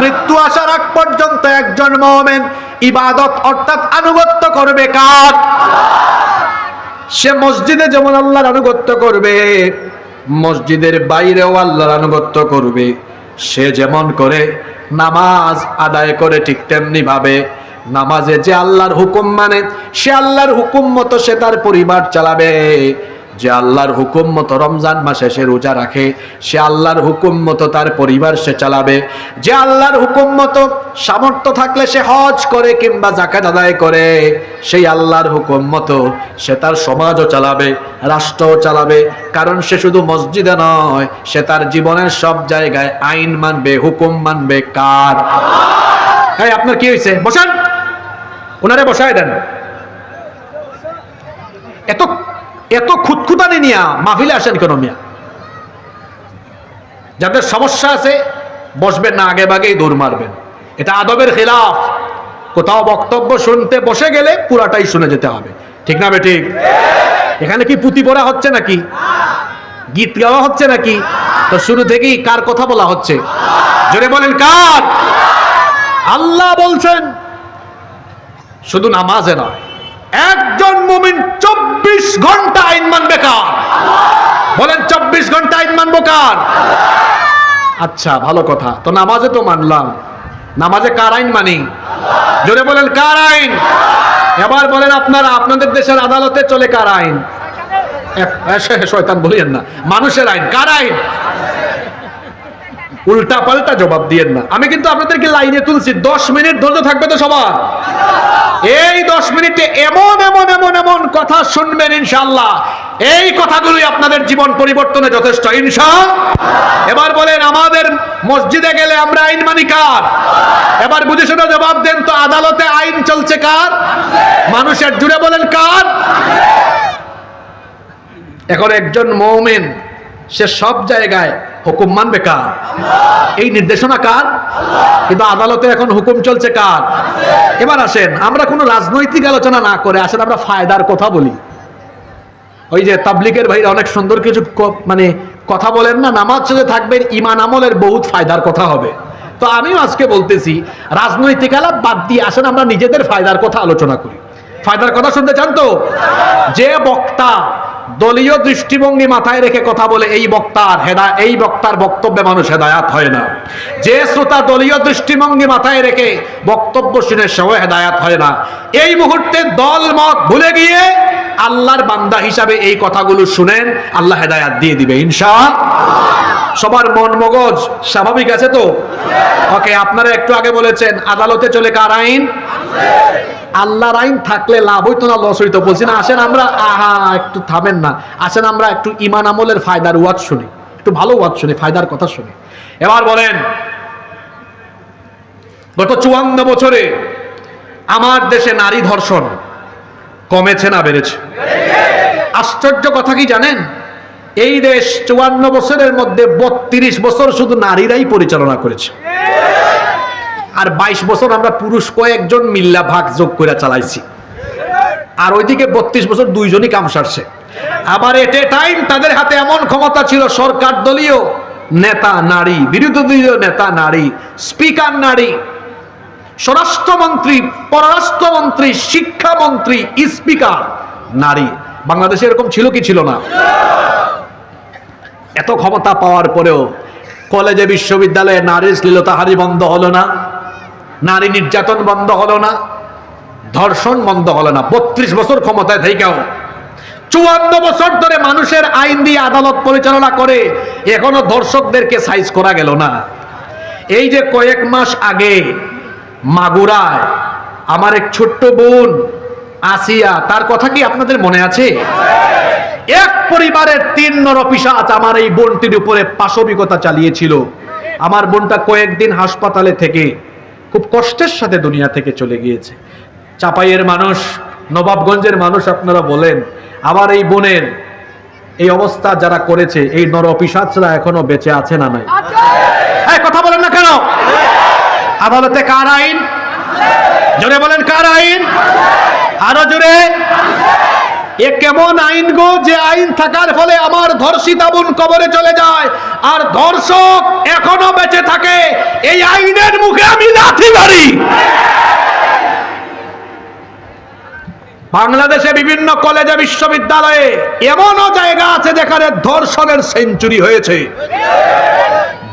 মৃত্যু আসার আগ পর্যন্ত একজন মুমিন ইবাদত অর্থাৎ আনুগত্য করবে কার? সে মসজিদে যেমন আল্লাহর আনুগত্য করবে, মসজিদের বাইরেও আল্লাহর আনুগত্য করবে। সে যেমন করে নামাজ আদায় করে ঠিক তেমনি ভাবে নামাজে যে আল্লাহর হুকুম মানে সে আল্লাহর হুকুম মতো সে তার পরিবার চালাবে। যে আল্লাহর হুকুম মতো রমজান মাসে সে রোজা রাখে সে আল্লাহর হুকুম মতো তার পরিবার সে চালাবে। যে আল্লাহর হুকুম মতো সামর্থ্য থাকলে সে হজ করে কিংবা জাকাত আদায় করে সেই আল্লাহর হুকুম মতো সে তার সমাজও চালাবে রাষ্ট্রও চালাবে। কারণ সে শুধু মসজিদে নয় সে তার জীবনের সব জায়গায় আইন মানবে হুকুম মানবে। কার? হ্যাঁ আপনার কি হয়েছে? বসেন। ওনারে বসায় দেন। এত এত খুঁতখুতানি নিয়া মাহফিলে আসেন কেন মিয়া? যাদের সমস্যা আছে, বসবেন না, আগে বাগেই দৌড় মারবেন। এটা আদবের খেলাফ। কোথাও বক্তব্য শুনতে বসে গেলে পুরাটাই শুনে যেতে হবে। ঠিক না বেঠিক? এখানে কি পুঁতি পড়া হচ্ছে নাকি? গীত গাওয়া হচ্ছে নাকি? তো শুরু থেকেই কার কথা বলা হচ্ছে? জোরে বলেন কার? আল্লাহ বলছেন শুধু নামাজে নয়, একজন মুমিন চব্বিশ ঘণ্টা আইন মানবে কার? বলেন চব্বিশ ঘণ্টা আইন মানবো কার? আচ্ছা ভালো কথা। তো নামাজে তো মানলাম। নামাজে কার আইন মানি? জোরে বলেন, কার আইন? এবার বলেন আপনারা, আপনাদের দেশের আদালতে চলে কার আইন? শয়তান বলিয়েন না। মানুষের আইন, কার আইন? উল্টা পাল্টা জবাব দিয়েন না। আমি কিন্তু আপনাদেরকে লাইনে তুলছি, দশ মিনিট ধৈর্য থাকবে তো সবার? এই দশ মিনিটে এমন এমন এমন এমন কথা শুনবেন ইনশাল্লাহ এই কথাগুলোই আপনাদের জীবন পরিবর্তনে যথেষ্ট। ইনশা এবার বলেন, আমাদের মসজিদে গেলে আমরা আইন মানি কার? এবার বুঝে শুনে জবাব দেন তো, আদালতে আইন চলছে কার? মানুষের জুড়ে বলেন কার? এখন একজন মৌমেন সে সব জায়গায় হুকুম মানবে কার? এই নির্দেশনা কার? কিন্তু আদালতে এখন হুকুম চলছে কার? এবার আসেন, আমরা কোনো রাজনৈতিক আলোচনা না করে আসেন, আমরা ফায়দার কথা বলি। ওই যে তাবলিকের ভাইরা অনেক সুন্দর কিছু মানে কথা বলেন না, নামাজ ছেড়ে থাকবেন, ইমান আমলের বহুত ফায়দার কথা হবে। তো আমিও আজকে বলতেছি, রাজনৈতিক আলাপ বাদ দিয়ে আসেন, আমরা নিজেদের ফায়দার কথা আলোচনা করি। ফায়দার কথা শুনতে চান তো? যে বক্তা দলীয় দৃষ্টিভঙ্গি মাথায় রেখে কথা বলে এই বক্তার হেদা, এই বক্তার বক্তব্যে মানুষ হেদায়াত হয় না। যে শ্রোতা দলীয় দৃষ্টিভঙ্গি মাথায় রেখে বক্তব্য শুনে সেও হেদায়াত হয় না। এই মুহূর্তে দল মত ভুলে গিয়ে আল্লাহর বান্দা হিসাবে এই কথাগুলো শুনেন, আল্লাহ হেদায়াত দিয়ে দিবে ইনশা সবার মন মগজ স্বাভাবিক আছে তো? ওকে, আপনারা একটু আগে বলেছেন, আদালতে চলে কার আইন? আল্লাহর আইন থাকলে লাভ হইতো না, লস হইতো। বলছি না, আসেন আমরা, আহা, একটু থামেন না। আসেন আমরা একটু ইমান আমলের ফায়দার ওয়াজ শুনি। একটু ভালো ওয়াজ শুনি, ফায়দার কথা শুনি। এবার বলেন, গত চুয়ান্ন বছরে আমার দেশে নারী ধর্ষণ। কমেছে না বেড়েছে? আশ্চর্য কথা কি জানেন? এই দেশ চুয়ান্ন বছরের মধ্যে বত্রিশ বছর শুধু নারীরাই পরিচালনা করেছে। আর বাইশ বছর আমরা পুরুষ কয়েকজন মিল্লা ভাগ যোগ করে চালাইছি। আর ওইদিকে বত্রিশ বছর দুইজনই কাম সারছে। আবার এট এ টাইম তাদের হাতে এমন ক্ষমতা ছিল, সরকার দলীয় নেতা নারী, বিরোধী দলীয় নেতা নারী স্পিকার নারী স্বরাষ্ট্রমন্ত্রী, পররাষ্ট্রমন্ত্রী, শিক্ষামন্ত্রী, স্পিকার, নারী। বাংলাদেশে এরকম ছিল কি ছিল না? এত ক্ষমতা পাওয়ার পরেও কলেজে বিশ্ববিদ্যালয়ে নারীর শ্লীলতাহারি বন্ধ হলো না, নারী নির্যাতন বন্ধ হলো না, ধর্ষণ বন্ধ হলো না। বত্রিশ বছর ক্ষমতায় থেকেও চুয়ান্ন বছর ধরে মানুষের আইন দিয়ে আদালত পরিচালনা করে এখনও ধর্ষকদেরকে সাইজ করা গেল না। এই যে কয়েক মাস আগে মাগুরায়। আমার এক ছোট্ট বোন আসিয়া তার কথা কি আপনাদের মনে আছে? এক পরিবারের তিন নরপিসাচ আমার এই বোনটির উপরে পাশবিকতা চালিয়েছিল। আমার বোনটা কয়েকদিন হাসপাতালে থেকে খুব কষ্টের সাথে দুনিয়া থেকে চলে গিয়েছে। চাপাইয়ের মানুষ নবাবগঞ্জের মানুষ আপনারা বলেন আমার এই বোনের এই অবস্থা যারা করেছে এই নর নরপিসাচরা এখনও বেঁচে আছে না নাই? কথা আদালতে কার আইন? জোরে বলেন, কার আইন? আরও জোরে। এ কেমন আইন গো? যে আইন থাকার ফলে আমার ধর্ষিতা বোন কবরে চলে যায়, আর ধর্ষক এখনও বেঁচে থাকে। এই আইনের মুখে আমি লাথি মারি। বাংলাদেশে বিভিন্ন কলেজে, বিশ্ববিদ্যালয়ে এমনও জায়গা আছে যেখানে ধর্ষণের সেঞ্চুরি হয়েছে।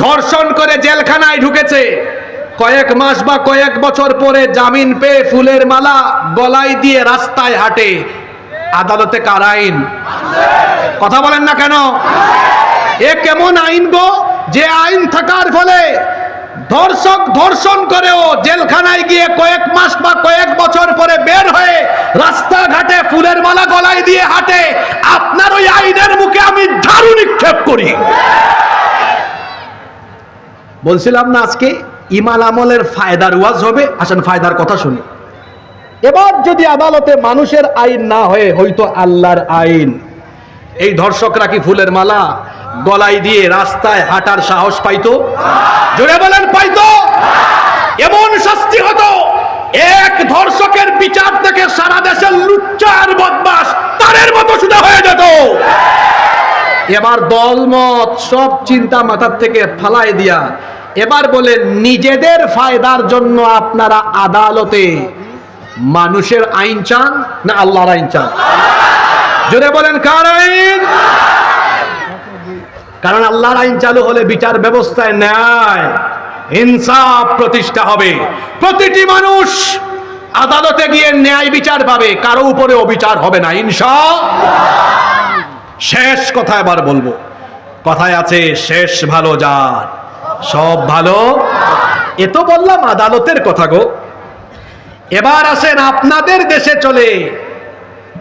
ধর্ষণ করে জেলখানায় ঢুকেছে। কয়েক মাস বা কয়েক বছর পরে জামিন পেয়ে ফুলের মালা গলায় দিয়ে রাস্তায় হাঁটে। আদালতে কার আইন? কথা বলেন না কেন? এ কেমন আইন গো? যে আইন থাকার ফলে ধর্ষক ধর্ষণ করেও জেলখানায় গিয়ে কয়েক মাস বা কয়েক বছর পরে বের হয়ে রাস্তাঘাটে ফুলের মালা গলায় দিয়ে হাঁটে, আপনার ওই আইনের মুখে আমি ঝাড়ু নিক্ষেপ করি। বলছিলাম না আজকে? ইমাল আমলের ফায়দার ওয়াজ হবে। আসেন ফায়দার কথা শুনি। এবার যদি আদালতে মানুষের আইন না হয়ে, হয়তো আল্লাহর আইন। এই ধর্ষকরা কি ফুলের মালা? গলায় দিয়ে রাস্তায় হাঁটার সাহস পাইতো? জোরে বলেন, পাইতো? এমন শাস্তি হতো, এক ধর্ষকের বিচার থেকে সারা দেশের লুচ্চার বদমাস তারের মতো শুধু হয়ে যেত। এবার দলমত, সব চিন্তা মাথার থেকে ফালাই দিয়া এবার বলে, নিজেদের ফায়দার জন্য আপনারা আদালতে মানুষের আইন চান না আল্লাহর আইন চান? জোরে বলেন, কার আইন? কারণ আল্লাহর আইন চালু হলে বিচার ব্যবস্থায় ন্যায়, ইনসাফ প্রতিষ্ঠা হবে। প্রতিটি মানুষ আদালতে গিয়ে ন্যায় বিচার পাবে, কারও উপরে অবিচার হবে না ইনসা শেষ কথা এবার বলব। কথায় আছে, শেষ ভালো যার। সব ভালো? এ তো বললাম আদালতের কথা গো। এবার আসেন আপনাদের দেশে চলে,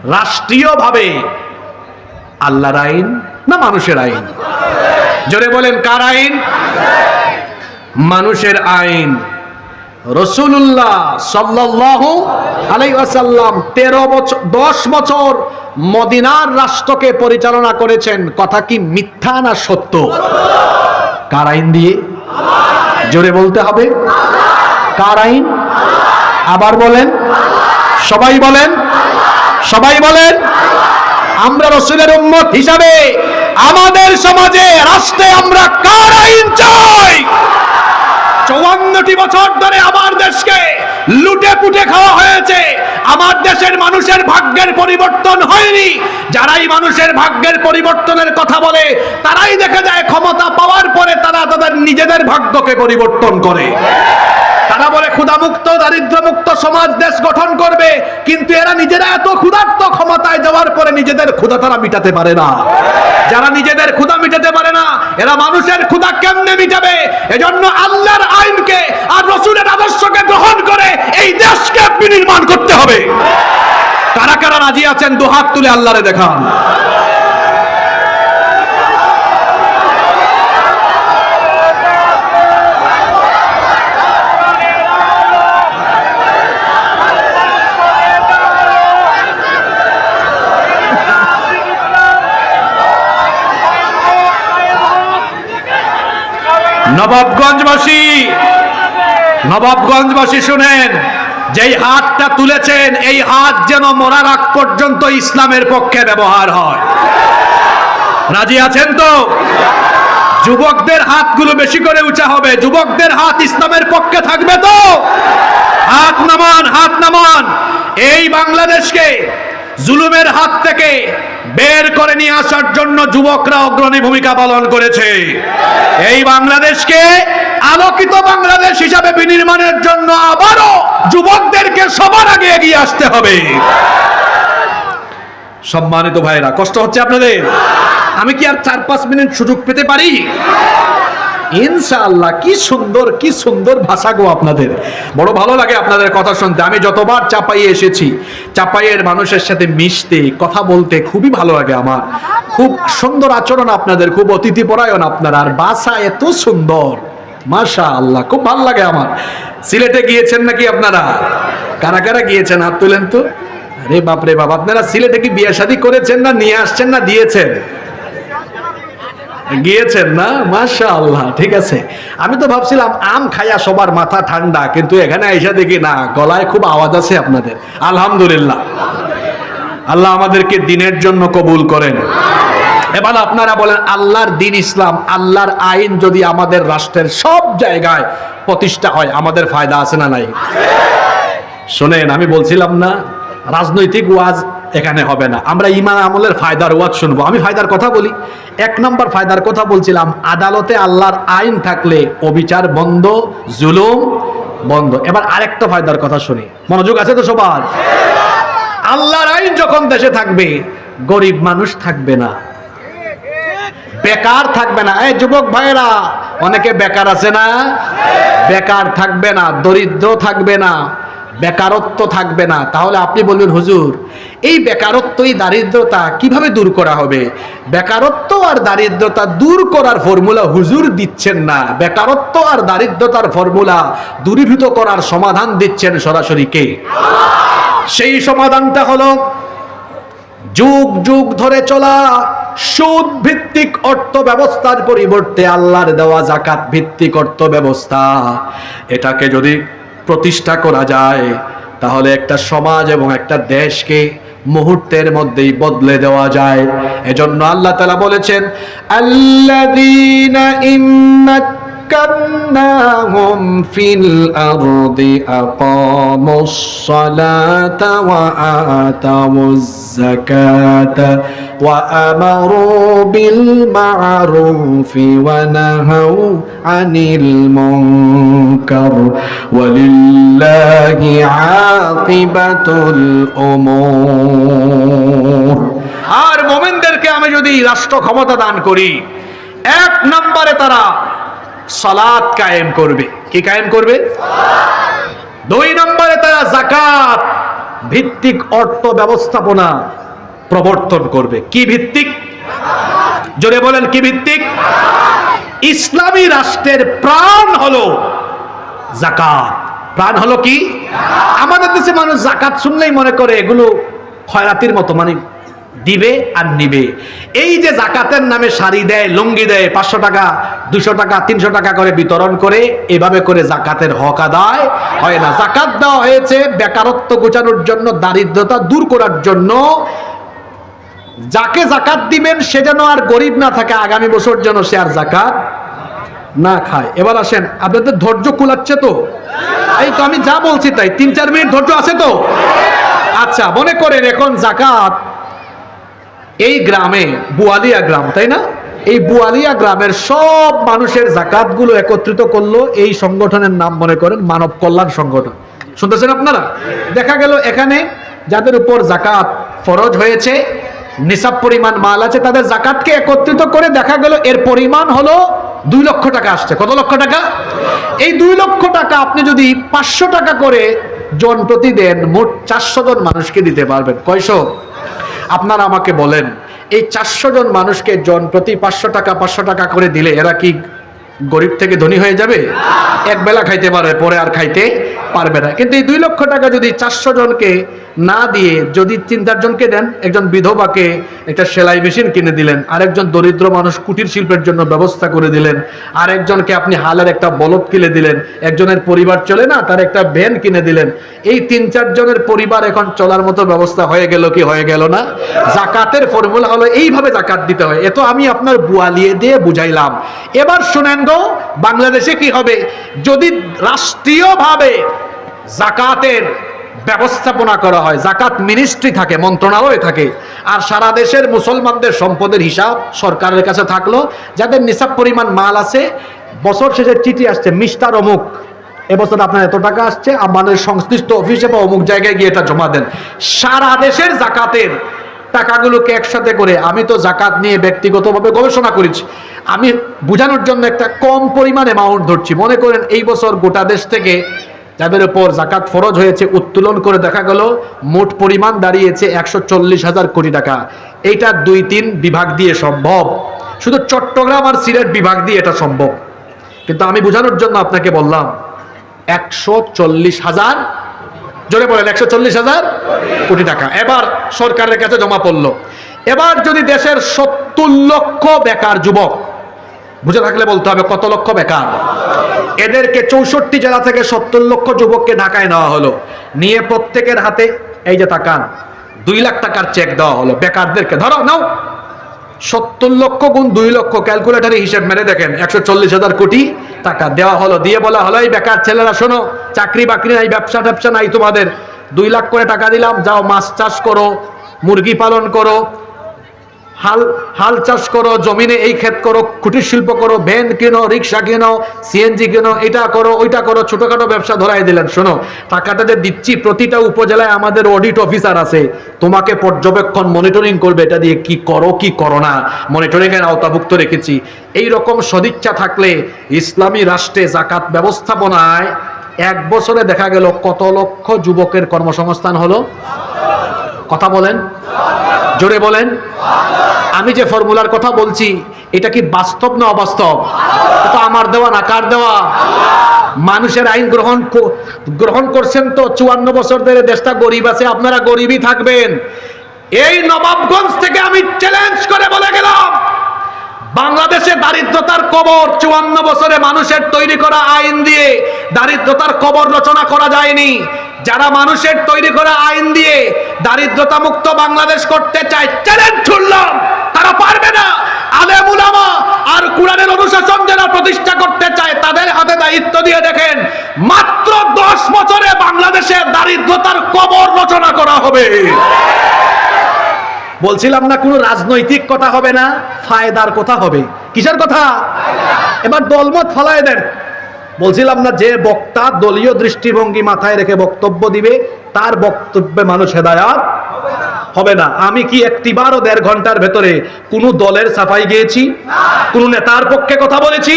রাষ্ট্রীয়ভাবে। আল্লাহর আইন না মানুষের আইন? জোরে বলেন, কার আইন? মানুষের আইন। রসুল্লাহ সাল্লাল্লাহু আলাইহি ওয়াসাল্লাম তেরো বছর, দশ বছর মদিনার রাষ্ট্রকে পরিচালনা করেছেন। কথা কি মিথ্যা না সত্য? কার আইন দিয়ে? জোরে বলতে হবে। কার আইন? আবার বলেন। সবাই বলেন। সবাই বলেন। আমরা রসুলের উম্মত হিসাবে আমাদের সমাজে, রাষ্ট্রে আমরা কার আইন চাই? চৌয়ান্নটি বছর ধরে আমার দেশকে লুটে পুটে খাওয়া হয়েছে। আমার দেশের মানুষের ভাগ্যের পরিবর্তন হয়নি। যারাই মানুষের ভাগ্যের পরিবর্তনের কথা বলে, তারাই দেখা যায় ক্ষমতা পাওয়ার পরে তারা তাদের নিজেদের ভাগ্যকে পরিবর্তন করে। তারা বলে, ক্ষুধামুক্ত, দারিদ্র্যমুক্ত সমাজ দেশ গঠন করবে। কিন্তু এরা নিজেরা এত ক্ষুধার্ত ক্ষমতায় যাওয়ার পরে নিজেদের ক্ষুধা তারা মিটাতে পারে না। যারা নিজেদের ক্ষুধা মিটাতে পারে না, এরা মানুষের ক্ষুধা কেমনে মিটাবে? এজন্য আল্লাহর আইনকে আর রসুলের আদর্শকে গ্রহণ করে এই দেশকে বিনির্মাণ করতে হবে। কারা কারা রাজি আছেন? দুহাত তুলে আল্লাহরে দেখান। নবাবগঞ্জবাসী নবাবগঞ্জবাসী শুনেন, যেই হাতটা তুলেছেন, এই হাত যেন মরার আগ পর্যন্ত ইসলামের পক্ষে ব্যবহার হয়। রাজি আছেন তো? যুবকদের হাতগুলো বেশি করে উঁচা হবে, যুবকদের হাত ইসলামের পক্ষে থাকবে তো? হাত নামান হাত নামান। এই বাংলাদেশকে, জুলুমের হাত থেকে বের করে নিয়ে আসার জন্য যুবকরা অগ্রণী ভূমিকা পালন করেছে। এই বাংলাদেশকে আলোকিত বাংলাদেশ হিসাবে বিনির্মাণের জন্য আবারও যুবকদেরকে সবার আগে এগিয়ে আসতে হবে। সম্মানিত ভাইরা কষ্ট হচ্ছে আপনাদের? আমি কি আর চার পাঁচ মিনিট সুযোগ পেতে পারি? ইনশাআল্লাহ, কি সুন্দর কি সুন্দর ভাষা গো আপনাদের। বড় ভালো লাগে আপনাদের কথা শুনতে। আমি যতবার চাপাইয়ে এসেছি, চাপাইয়ের মানুষের সাথে মিশতে, কথা বলতে খুবই ভালো লাগে আমার। খুব সুন্দর আচরণ আপনাদের, খুব অতিথি পরায়ণ আপনারা। আর ভাষা এত সুন্দর মাশা আল্লাহ খুব ভালো লাগে আমার। সিলেটে গিয়েছেন নাকি আপনারা? কারা কারা গিয়েছেন, হাত তুলেন তো। আরে বাপরে বাপ, আপনারা সিলেটে কি বিয়ে শাদী করেছেন না নিয়ে আসছেন না দিয়েছেন? গিয়েছেন না? মাশা আল্লাহ ঠিক আছে। আমি তো ভাবছিলাম আম খাইয়া সবার মাথা ঠান্ডা কিন্তু এখানে আইসা দেখি না গলায় খুব আওয়াজ আছে আপনাদের। আলহামদুলিল্লাহ। আল্লাহ আমাদেরকে দিনের জন্য কবুল করেন। এবার আপনারা বলেন আল্লাহর দিন ইসলাম আল্লাহর আইন যদি আমাদের রাষ্ট্রের সব জায়গায় প্রতিষ্ঠা হয় আমাদের ফায়দা আছে না নাই? শোনেন আমি বলছিলাম না রাজনৈতিক ওয়াজ এখানে হবে না। আমরা ইমান আমলের ফায়দার ওয়াজ শুনব। আমি ফায়দার কথা বলি। এক নম্বর ফায়দার কথা বলছিলাম, আদালতে আল্লাহর আইন থাকলে অবিচার বন্ধ, জুলুম বন্ধ। এবার আরেকটা ফায়দার কথা শুনি। মনোযোগ আছে তো সবার? আল্লাহর আইন যখন দেশে থাকবে, গরিব মানুষ থাকবে না। বেকার থাকবে না। এই যুবক ভাইয়েরা, অনেকে বেকার আছে না? বেকার থাকবে না, দরিদ্র থাকবে না। বেকারত্ব থাকবে না। তাহলে আপনি বলবেন, হুজুর, এই বেকারত্ব, এই দারিদ্রতা কীভাবে দূর করা হবে? বেকারত্ব আর দারিদ্রতা দূর করার ফর্মুলা হুজুর দিচ্ছেন না। বেকারত্ব আর দারিদ্রতার ফর্মুলা দূরীভূত করার সমাধান দিচ্ছেন সরাসরি কে? সেই সমাধানটা হলো যুগ যুগ ধরে চলা সুদ ভিত্তিক অর্থ ব্যবস্থার পরিবর্তে আল্লাহর দেওয়া জাকাত ভিত্তিক অর্থ ব্যবস্থা এটাকে যদি প্রতিষ্ঠা করা যায়, তাহলে একটা সমাজ এবং একটা দেশকে মুহূর্তের মধ্যেই বদলে দেওয়া যায়। এজন্য আল্লাহ তালা বলেছেন ইম্মাত مكناهم في الأرض أقاموا الصلاة وآتوا الزكاة وأمروا بالمعروف ونهوا عن المنكر ولله عاقبة الأمور আর মোমেনদেরকে আমি যদি রাষ্ট্র ক্ষমতা দান করি এক নম্বরে তারা সালাত কায়েম করবে। কি কায়েম করবে? দুই নম্বরে তারা জাকাত ভিত্তিক অর্থ ব্যবস্থাপনা প্রবর্তন করবে। কি ভিত্তিক? জোরে বলেন, কি ভিত্তিক? ইসলামী রাষ্ট্রের প্রাণ হলো জাকাত প্রাণ হলো কি? আমাদের দেশে মানুষ জাকাত শুনলেই মনে করে এগুলো খয়রাতির মতো মানে দিবে আর নিবে। এই যে জাকাতের নামে শাড়ি দেয়, লুঙ্গি দেয়, পাঁচশো টাকা, দুশো টাকা, তিনশো টাকা করে বিতরণ করে, এভাবে করে জাকাতের হক আদায় হয় না। জাকাত দেওয়া হয়েছে বেকারত্ব গোছানোর জন্য, দারিদ্রতা দূর করার জন্য। যাকে জাকাত দিবেন, সে যেন আর গরিব না থাকে, আগামী বছর যেন সে আর জাকাত না খায়। এবার আসেন, আপনাদের ধৈর্য কুলাচ্ছে তো? এই তো আমি যা বলছি তাই, তিন চার মিনিট ধৈর্য আছে তো? আচ্ছা মনে করেন এখন জাকাত এই গ্রামে বুয়ালিয়া গ্রাম, তাই না? এই বুয়ালিয়া গ্রামের সব মানুষের জাকাতগুলো একত্রিত করল এই সংগঠনের নাম মনে করেন মানব কল্যাণ সংগঠন। শুনতেছেন আপনারা? দেখা গেল এখানে যাদের উপর জাকাত ফরজ হয়েছে, নিসাব পরিমাণ মাল আছে, তাদের জাকাতকে একত্রিত করে দেখা গেল এর পরিমাণ হলো দুই লক্ষ টাকা আসছে। কত লক্ষ টাকা? এই দুই লক্ষ টাকা আপনি যদি পাঁচশো টাকা করে জন প্রতি দেন মোট চারশো জন মানুষকে দিতে পারবেন। কয়শো? আপনারা আমাকে বলেন, এই চারশো জন মানুষকে জন প্রতি পাঁচশো টাকা পাঁচশো টাকা করে দিলে এরা কি গরিব থেকে ধনী হয়ে যাবে? এক বেলা খাইতে পারে পরে আর খাইতে পারবে না। কিন্তু এই দুই লক্ষ টাকা যদি চারশো জনকে না দিয়ে যদি তিন চারজনকে দেন, একজন বিধবাকে একটা সেলাই মেশিন কিনে দিলেন, আরেকজন দরিদ্র মানুষ কুটির শিল্পের জন্য ব্যবস্থা করে দিলেন, আরেকজনকে আপনি হালের একটা বলদ কিনে দিলেন, একজনের পরিবার চলে না, তার একটা ভ্যান কিনে দিলেন, এই তিন চারজনের পরিবার এখন চলার মতো ব্যবস্থা হয়ে গেল কি হয়ে গেল না? জাকাতের ফর্মুলা হলো এইভাবে জাকাত দিতে হয়। এ তো আমি আপনার বুয়ালিয়ে দিয়ে বুঝাইলাম। এবার শুনেন গো, বাংলাদেশে কি হবে? যদি রাষ্ট্রীয়ভাবে জাকাতের ব্যবস্থাপনা করা হয়। জাকাত মিনিস্ট্রি থাকে, মন্ত্রণালয় থাকে। আর সারা দেশের মুসলমানদের সম্পদের হিসাব সরকারের কাছে থাকল। যাদের নিসাব পরিমাণ মাল আছে, বছর শেষে চিঠি আসছে, মিস্টার অমুক, এবছর আপনার এত টাকা আসছে, আমাদের সংশ্লিষ্ট অফিসে বা অমুক জায়গায় গিয়ে এটা জমা দেন। সারা দেশের জাকাতের টাকাগুলোকে একসাথে করে আমি তো জাকাত নিয়ে ব্যক্তিগতভাবে গবেষণা করেছি। আমি বোঝানোর জন্য একটা কম পরিমাণ অ্যামাউন্ট ধরছি। মনে করেন এই বছর গোটা দেশ থেকে যাদের উপর জাকাত ফরজ হয়েছে, উত্তোলন করে দেখা গেল, মোট পরিমাণ দাঁড়িয়েছে একশো চল্লিশ হাজার কোটি টাকা। এইটা দুই তিন বিভাগ দিয়ে সম্ভব। শুধু চট্টগ্রাম আর সিলেট বিভাগ দিয়ে এটা সম্ভব। কিন্তু আমি বোঝানোর জন্য আপনাকে বললাম, একশো চল্লিশ হাজার, জোরে বলেন, একশো চল্লিশ হাজার কোটি টাকা। এবার সরকারের কাছে জমা পড়ল। এবার যদি দেশের সত্তর লক্ষ বেকার যুবক বুঝে থাকলে বলতে হবে কত লক্ষ বেকার? এদেরকে চৌষট্টি জেলা থেকে সত্তর লক্ষ যুবককে ঢাকায় নেওয়া হলো। নিয়ে প্রত্যেকের হাতে এই যে তাকান, দুই লাখ টাকার চেক দেওয়া হলো বেকারদেরকে। ধরো, নাও। সত্তর লক্ষ গুণ দুই লক্ষ ক্যালকুলেটারে হিসেব মেরে দেখেন, একশো চল্লিশ হাজার কোটি টাকা দেওয়া হলো। দিয়ে বলা হলো, এই বেকার ছেলেরা, শোনো, চাকরি বাকরি নাই, ব্যবসা ট্যাবসা নাই তোমাদের। দুই লাখ করে টাকা দিলাম, যাও মাছ চাষ করো, মুরগি পালন করো হাল হাল চাষ করো, জমিনে এই ক্ষেত করো, কুটির শিল্প করো, ভ্যান কিনো, রিক্সা কিনো সিএনজি কিনো, এটা করো, ওইটা করো, ছোটখাটো ব্যবসা ধরাই দিলেন। শোনো, টাকাটা যে দিচ্ছি, প্রতিটা উপজেলায় আমাদের অডিট অফিসার আছে। তোমাকে পর্যবেক্ষণ মনিটরিং করবে, এটা দিয়ে কি করো কি করো না মনিটরিং এর আওতাভুক্ত রেখেছি। এই রকম সদিচ্ছা থাকলে ইসলামী রাষ্ট্রে জাকাত ব্যবস্থাপনায় এক বছরে দেখা গেল কত লক্ষ যুবকের কর্মসংস্থান হলো? কথা বলেন। জোরে বলেন। আমি যে ফর্মুলার কথা বলছি, এটা কি বাস্তব না অবাস্তব? এটা আমার দেওয়া না, কার দেওয়া? মানুষের আইন গ্রহণ গ্রহণ করছেন তো চুয়ান্ন বছর ধরে দেশটা গরিব আছে, আপনারা গরিবই থাকবেন। এই নবাবগঞ্জ থেকে আমি চ্যালেঞ্জ করে বলে গেলাম। বাংলাদেশে দারিদ্রতার কবর চুয়ান্ন বছরে মানুষের তৈরি করা আইন দিয়ে দারিদ্রতার কবর রচনা করা যায়নি। যারা মানুষের তৈরি করা আইন দিয়ে দারিদ্রতা মুক্ত বাংলাদেশ করতে চায় চ্যালেঞ্জ ছুড়লাম তারা পারবে না। আলেম উলামা আর কোরআনের অনুশাসন যারা প্রতিষ্ঠা করতে চায়, তাদের হাতে দায়িত্ব দিয়ে দেখেন, মাত্র দশ বছরে বাংলাদেশে দারিদ্রতার কবর রচনা করা হবে। বলছিলাম না কোনো রাজনৈতিক কথা হবে না, ফায়দার কথা হবে। কিসের কথা? এবার দলমত ফলায় দেন। বলছিলাম না যে বক্তা দলীয় দৃষ্টিভঙ্গি মাথায় রেখে বক্তব্য দিবে, তার বক্তব্যে মানুষ হেদায়াত হবে না। আমি কি একটিবারও দেড় ঘণ্টার ভেতরে কোন দলের সাফাই গিয়েছি? কোন নেতার পক্ষে কথা বলেছি?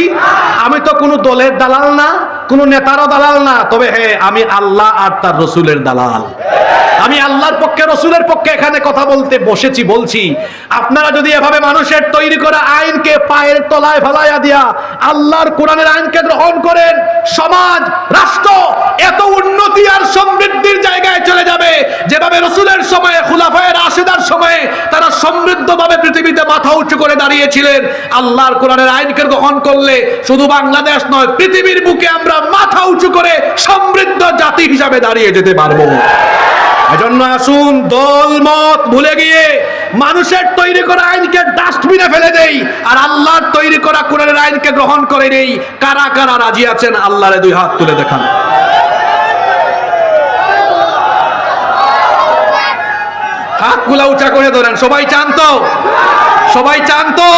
আমি তো কোনো দলের দালাল না কোনো নেতারও দালাল না, তবে হ্যাঁ আমি আল্লাহ আর তার রসুলের দালাল। আমি আল্লাহর পক্ষে, রসুলের পক্ষে এখানে কথা বলতে বসেছি, বলছি, আপনারা যদি এভাবে মানুষের তৈরি করা আইনকে পায়ের তলায় ফেলাইয়া দিয়া আল্লাহর কোরআনের আইনকে গ্রহণ করেন, সমাজ, রাষ্ট্র এত উন্নতি আর সমৃদ্ধির জায়গায় চলে যাবে, যেভাবে রসুলের সময়ে খুলাফায়ের আশেদার সময়ে তারা সমৃদ্ধভাবে পৃথিবীতে মাথা উঁচু করে দাঁড়িয়েছিলেন, আল্লাহর কোরআনের আইনকে গ্রহণ করলে শুধু বাংলাদেশ নয়, পৃথিবীর বুকে আমরা মাথা উঁচু করে সমৃদ্ধ জাতি হিসাবে দাঁড়িয়ে যেতে পারব। এজন্য আসুন, দল মত ভুলে গিয়ে মানুষের তৈরি করা আইনকে ডাস্টবিনে ফেলে দেই, আর আল্লাহর তৈরি করা কোরআনের আইনকে গ্রহণ করে নেই। কারা কারা রাজি আছেন? আল্লাহরে দুই হাত তুলে দেখান। হাতগুলা উঁচা করে ধরেন। সবাই চান তো? সবাই চান তো?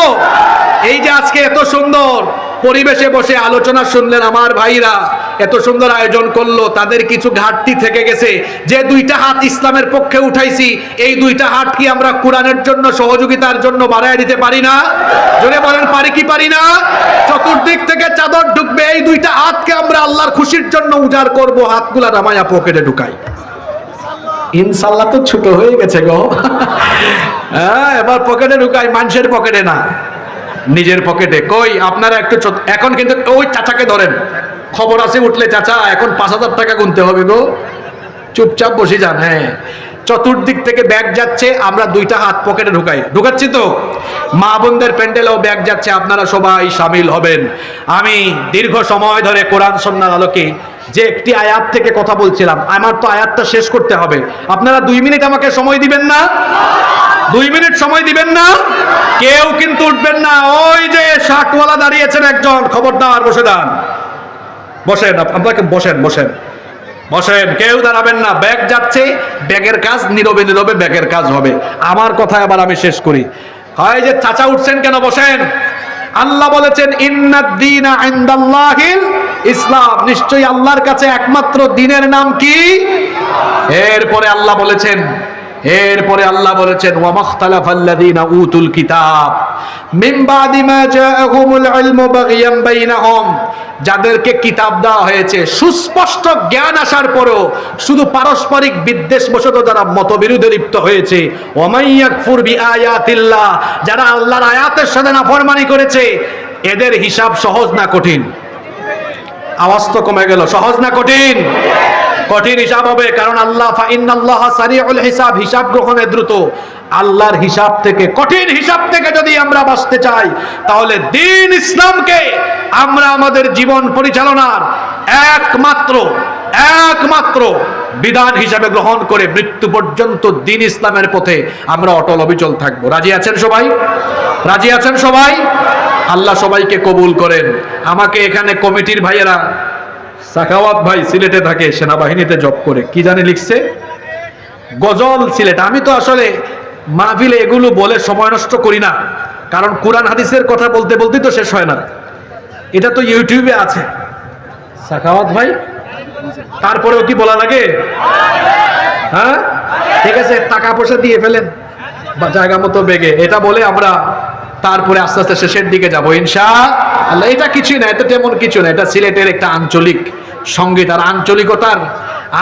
এই যে আজকে এত সুন্দর পরিবেশে বসে আলোচনা শুনলেন আমার ভাইরা। এত সুন্দর আয়োজন করল, তাদের কিছু ঘাটতি থেকে গেছে। যে দুইটা হাত ইসলামের পক্ষে উঠাইছি, এই দুইটা হাত কি আমরা কোরআনের জন্য, সহযোগিতার জন্য বাড়ায় দিতে পারি না? জোরে বলেন, পারি কি পারি না? চতুর্দিক থেকে চাদর ঢুকবে, এই দুইটা হাতকে আমরা আল্লাহর খুশির জন্য উজাড় করব, হাতগুলা রামায়া পকেটে ঢুকাই। ইনশাল্লাহ তো ছোট হয়ে গেছে গো। হ্যাঁ এবার পকেটে ঢুকাই, মানুষের পকেটে না। নিজের পকেটে। কই, আপনারা একটু এখন কিন্তু ওই চাচাকে ধরেন। খবর আছে উঠলে, চাচা, এখন পাঁচ হাজার টাকা গুনতে হবে গো। চুপচাপ বসে যান হ্যাঁ। চতুর্দিক থেকে ব্যাগ যাচ্ছে, আমরা দুইটা হাত পকেটে ঢুকাই। ঢুকাচ্ছি তো? মা বোনদের প্যান্ডেলেও ব্যাগ যাচ্ছে, আপনারা সবাই সামিল হবেন। আমি দীর্ঘ সময় ধরে কোরআন সন্ন্যার আলোকে যে একটি আয়াত থেকে কথা বলছিলাম, আমার তো আয়াতটা শেষ করতে হবে। আপনারা দুই মিনিট আমাকে সময় দিবেন না? দুই মিনিট সময় দিবেন না? কেউ কিন্তু উঠবেন না। ওই যে শার্টওয়ালা দাঁড়িয়েছেন একজন, খবরদার, বসে দান বসেন আপনাকে বসেন বসেন। বসেন, কেউ দাঁড়াবেন না, ব্যাগ যাচ্ছে, ব্যাগের কাজ নীরবে নীরবে ব্যাগের কাজ হবে। আমার কথা আবার আমি শেষ করি। হয় যে চাচা উঠছেন কেন? বসেন। আল্লাহ বলেছেন ইন্নাদ্দিনা ইনদাল্লাহিল ইসলাম। নিশ্চয়ই আল্লাহর কাছে একমাত্র দিনের নাম কি? এরপরে আল্লাহ বলেছেন এরপরে আল্লাহ বলেছেন উতুল কিতাব যাদেরকে কিতাব দেওয়া হয়েছে, সুস্পষ্ট জ্ঞান আসার পরেও শুধু পারস্পরিক বিদ্বেষ বশত যারা মতবিরোধে লিপ্ত হয়েছে যারা আল্লাহর আয়াতের সাথে নাফরমানি করেছে, এদের হিসাব সহজ না কঠিন? আওয়াজ তো কমে গেল, সহজ না কঠিন? কঠিন হিসাব হবে, কারণ আল্লাহ হিসাব হিসাব গ্রহণে দ্রুত। আল্লাহর হিসাব থেকে, কঠিন হিসাব থেকে যদি আমরা বাঁচতে চাই, তাহলে দিন ইসলামকে আমরা আমাদের জীবন পরিচালনার একমাত্র একমাত্র বিধান হিসাবে গ্রহণ করে মৃত্যু পর্যন্ত দিন ইসলামের পথে আমরা অটল অবিচল থাকব। রাজি আছেন সবাই? রাজি আছেন সবাই? আল্লাহ সবাইকে কবুল করেন। আমাকে এখানে কমিটির ভাইয়েরা সাখাওয়াত ভাই সিলেটে থাকে, সেনাবাহিনীতে জব করে। কি জানি লিখছে? গজল সিলেট। আমি তো আসলে মাহফিলে এগুলো বলে সময় নষ্ট করি না। কারণ কোরআন হাদিসের কথা বলতে বলতেই তো শেষ হয় না। এটা তো ইউটিউবে আছে। সাখাওয়াত ভাই, তারপরেও কি বলা লাগে? হ্যাঁ? ঠিক আছে, টাকা পয়সা দিয়ে ফেলেন। বা জায়গা মতো বেগে। এটা বলে আমরা তারপরে আস্তে আস্তে শেষের দিকে যাব ইনশা আল্লাহ এটা কিছুই না, এটা তেমন কিছু না, এটা সিলেটের একটা আঞ্চলিক সংগীত। আর আঞ্চলিকতার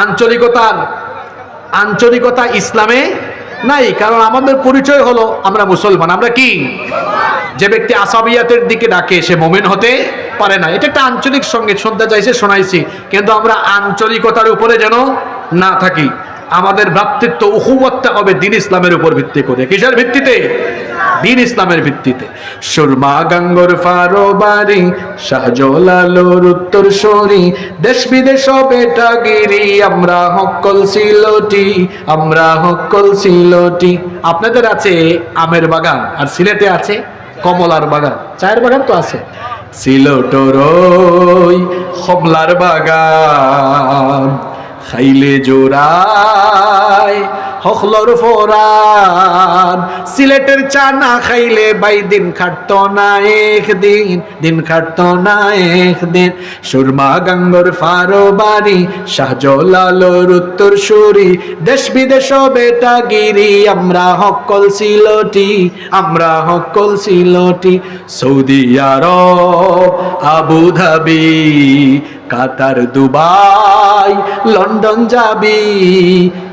আঞ্চলিকতার, আঞ্চলিকতা ইসলামে নাই, কারণ আমাদের পরিচয় হলো আমরা মুসলমান, আমরা কি? যে ব্যক্তি আসাবিয়াতের দিকে ডাকে, সে মোমেন হতে পারে না। এটা একটা আঞ্চলিক সংগীত শুনতে চাইছে, শোনাইছি। কিন্তু আমরা আঞ্চলিকতার উপরে যেন না থাকি, আমাদের ভ্রাতৃত্ব উহুমতটা হবে দিন ইসলামের উপর ভিত্তি করে। কিসের ভিত্তিতে? দিন ইসলামের ভিত্তিতে। সুরমা, গাঙ্গর ফারোবারি শাহজলালোর উত্তর সরি, দেশ বিদেশ বেটা গিরি আমরা হকল সিলটি, আমরা হকল সিলটি। আপনাদের আছে আমের বাগান, আর সিলেটে আছে কমলার বাগান। চায়ের বাগান তো আছে। ছিল ওই কমলার বাগান। খাইলে জোড়ায় হখলর ফোরান। সিলেটের চা না খাইলে বাই দিন খাটতো না একদিন, দিন খাটতো না একদিন। সুরমা গঙ্গর ফারো বাড়ি শাহজলালোর উত্তর সুরি দেশ বিদেশ বেটা গিরি আমরা হকল সিলটি আমরা হকল Sylheti Saudi Arab Abu Dhabi Qatar Dubai, London যাবি।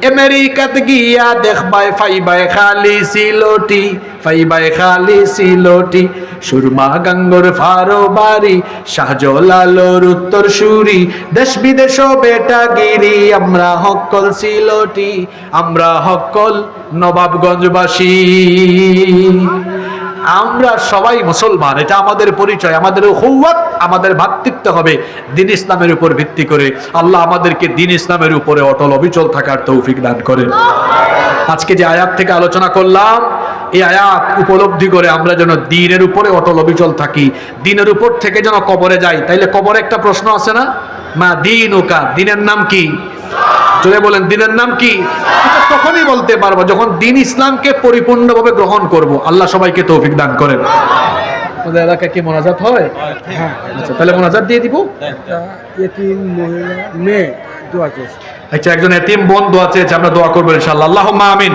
আমেরিকাত গিয়া দেখবাই, ফাইবাই খালি সিলোটি, ফাইবাই খালি সিলোটি। সুরমা গঙ্গর ফারো বাড়ি শাহজলালোর উত্তর সুরি। দেশ বিদেশ বেটা গিরি আমরা হকল সিলোটি, আমরা হকল নবাবগঞ্জবাসী। আমরা সবাই মুসলমান, এটা আমাদের পরিচয়, আমাদের হৌয়াত আমাদের ভাতৃত্ব হবে। দিন ইসলামের উপর ভিত্তি করে আল্লাহ আমাদেরকে দিন ইসলামের উপরে অটল অবিচল থাকার তৌফিক দান করেন। আজকে যে আয়াত থেকে আলোচনা করলাম, এই আয়াত উপলব্ধি করে আমরা যেন দিনের উপরে অটল অবিচল থাকি, দিনের উপর থেকে যেন কবরে যাই। তাইলে কবরে একটা প্রশ্ন আছে না? মা দিন ওকা দিনের নাম কি? জোরে বলেন দিনের নাম কি? এটা তখনই বলতে পারব যখন দিন ইসলামকে পরিপূর্ণভাবে গ্রহণ করব। আল্লাহ সবাইকে তৌফিক দান করেন। আমাদের এলাকায় কি মোনাজাত হয়? হ্যাঁ আচ্ছা তাহলে মোনাজাত দিয়ে দিব। মেয়ে দোয়া আচ্ছা একজন এতিম বোন দোয়া চেয়েছে আমরা দোয়া করব ইনশাআল্লাহ। আল্লাহুম্মা আমিন।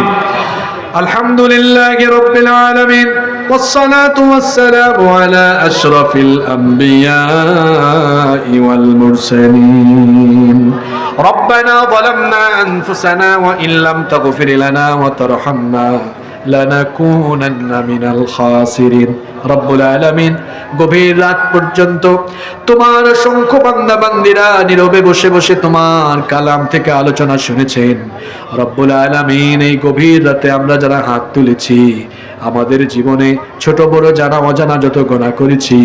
আলহামদুলিল্লাহি রাব্বিল আলামিন। والصلاة والسلام على أشرف الأنبياء والمرسلين. ربنا ظلمنا أنفسنا وإن لم تغفر لنا وترحمنا গভীর রাত পর্যন্ত তোমার অসংখ্য বান্দা বান্দিরা নীরবে বসে বসে তোমার কালাম থেকে আলোচনা শুনেছেন। রব্বুল আলামিন এই গভীর রাতে আমরা যারা হাত তুলেছি, আমাদের জীবনে ছোট বড় জানা অজানা যত গোনা করেছি,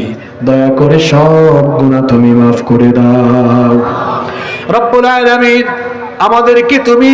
দয়া করে সব গুণা তুমি মাফ করে দাও। রব্বুল আলামিন আমাদেরকে তুমি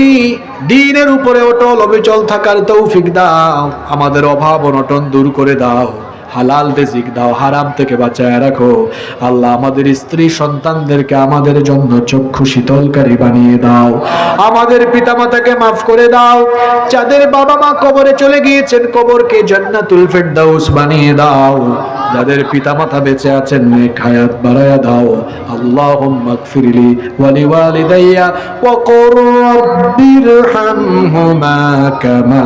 দিনের উপরে অটল অবিচল থাকার তৌফিক দাও। আমাদের অভাব অনটন দূর করে দাও। হালাল রিজিক দাও, হারাম থেকে বাঁচায় রাখো। আল্লাহ আমাদের স্ত্রী সন্তানদেরকে আমাদের জন্য চক্ষু শীতলকারী বানিয়ে দাও। আমাদের পিতামাতাকে মাফ করে দাও। যাদের বাবা মা কবরে চলে গিয়েছেন, কবরকে জান্নাতুল ফেরদাউস বানিয়ে দাও। যাদের পিতামাতা বেঁচে আছেন নেক হায়াত বাড়ায়া দাও আল্লাহুম্মা গফিরলি ওয়ালি ওয়ালিদাইয়া ওয়া কুর রাব্বিরহামহুমা কামা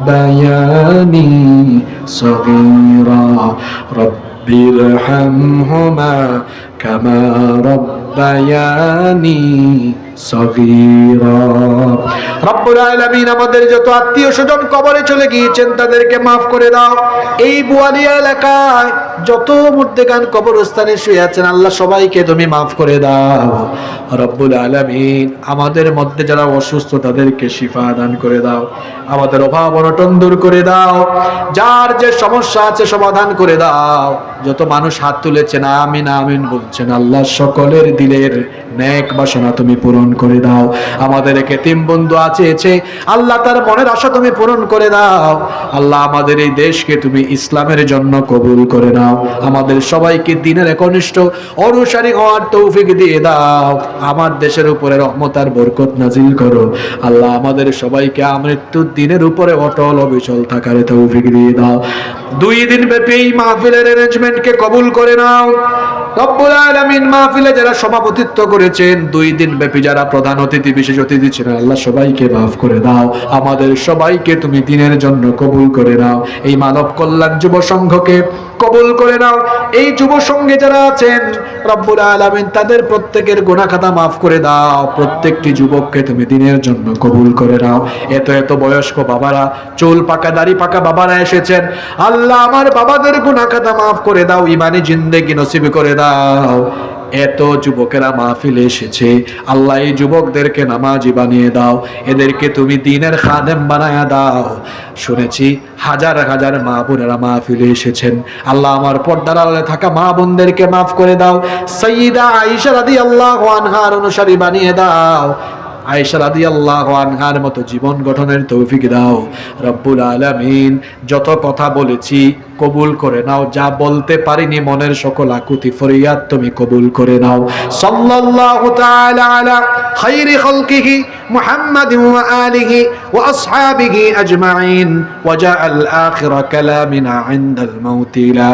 ربياني صغيرا رب ارحمهما كما ربياني صغيرا আমাদের যত আত্মীয় স্বজন কবরে চলে গিয়েছেন, তাদেরকে মাফ করে দাও। এই বুয়ালিয়া এলাকায় যত কবরস্থানে শুয়ে আছেন, আল্লাহ সবাইকে তুমি মাফ করে দাও। রব্বুল আমাদের মধ্যে যারা অসুস্থ, তাদেরকে শিফা দান করে দাও। আমাদের অভাব অনটন দূর করে দাও। যার যে সমস্যা আছে সমাধান করে দাও। যত মানুষ হাত তুলেছেন, আমিন আমিন বলছেন, আল্লাহ সকলের দিলের ন্যাক বাসনা তুমি পূরণ পূরণ করে দাও। আমাদের একে তিন বন্ধু আছে আল্লাহ তার মনের আশা তুমি পূরণ করে দাও। আল্লাহ আমাদের এই দেশকে তুমি ইসলামের জন্য কবুল করে নাও। আমাদের সবাইকে দিনের একনিষ্ঠ, অনুসারী হওয়ার তৌফিক দিয়ে দাও। আমার দেশের উপরে রহমত আর বরকত নাজিল করো। আল্লাহ আমাদের সবাইকে আমৃত্যুর দিনের উপরে অটল অবিচল থাকার তৌফিক দিয়ে দাও। দুই দিন ব্যাপী এই মাহফিলের অ্যারেঞ্জমেন্টকে কবুল করে নাও। রব্বুল আলামিন মাহফিলে যারা সভাপতিত্ব করেছেন, দুই দিন ব্যাপী যারা প্রধান অতিথি, বিশেষ অতিথি ছিলেন, আল্লাহ সবাইকে মাফ করে দাও। আমাদের সবাইকে তুমি দিনের জন্য কবুল করে নাও। এই মানব কল্যাণ যুব সংঘকে কবুল করে নাও। এই যুব সংঘে যারা আছেন, রব্বুল আলামিন তাদের প্রত্যেকের গুনাহ খাতা মাফ করে দাও। প্রত্যেকটি যুবককে তুমি দিনের জন্য কবুল করে নাও। এত এত বয়স্ক বাবারা, চুল পাকা, দাড়ি পাকা বাবারা এসেছেন। আল্লাহ আমার বাবাদের গুনাহ খাতা মাফ করে দাও, ইমানি জিন্দেগি নসিব করে দাও। এত যুবকেরা মাহফিলে এসেছে। আল্লাহ এই যুবকদেরকে নামাজি বানিয়ে দাও। এদেরকে তুমি দিনের খাদেম বানায়া দাও। শুনেছি হাজার হাজার মা বোনেরা মাহফিলে এসেছেন। আল্লাহ আমার পর্দার আড়ালে থাকা মা বোনদেরকে মাফ করে দাও। সৈয়দা আয়েশা আল্লাহ আনহার অনুসারী বানিয়ে দাও। আয়েশা রাদিয়াল্লাহু আনহার মতো জীবন গঠনের তৌফিক দাও। রব্বুল আলামিন, যত কথা বলেছি কবুল করে নাও। যা বলতে পারিনি মনের সকল আকুতি, ফরিয়াদ তুমি কবুল করে নাও। সাল্লাল্লাহু তাআলা আলা খাইরি খালকিহি ওয়া আসহাবিহি আজমাইন। ওয়া জাআল আখির কালামিনা ইনদাল মাউত লা।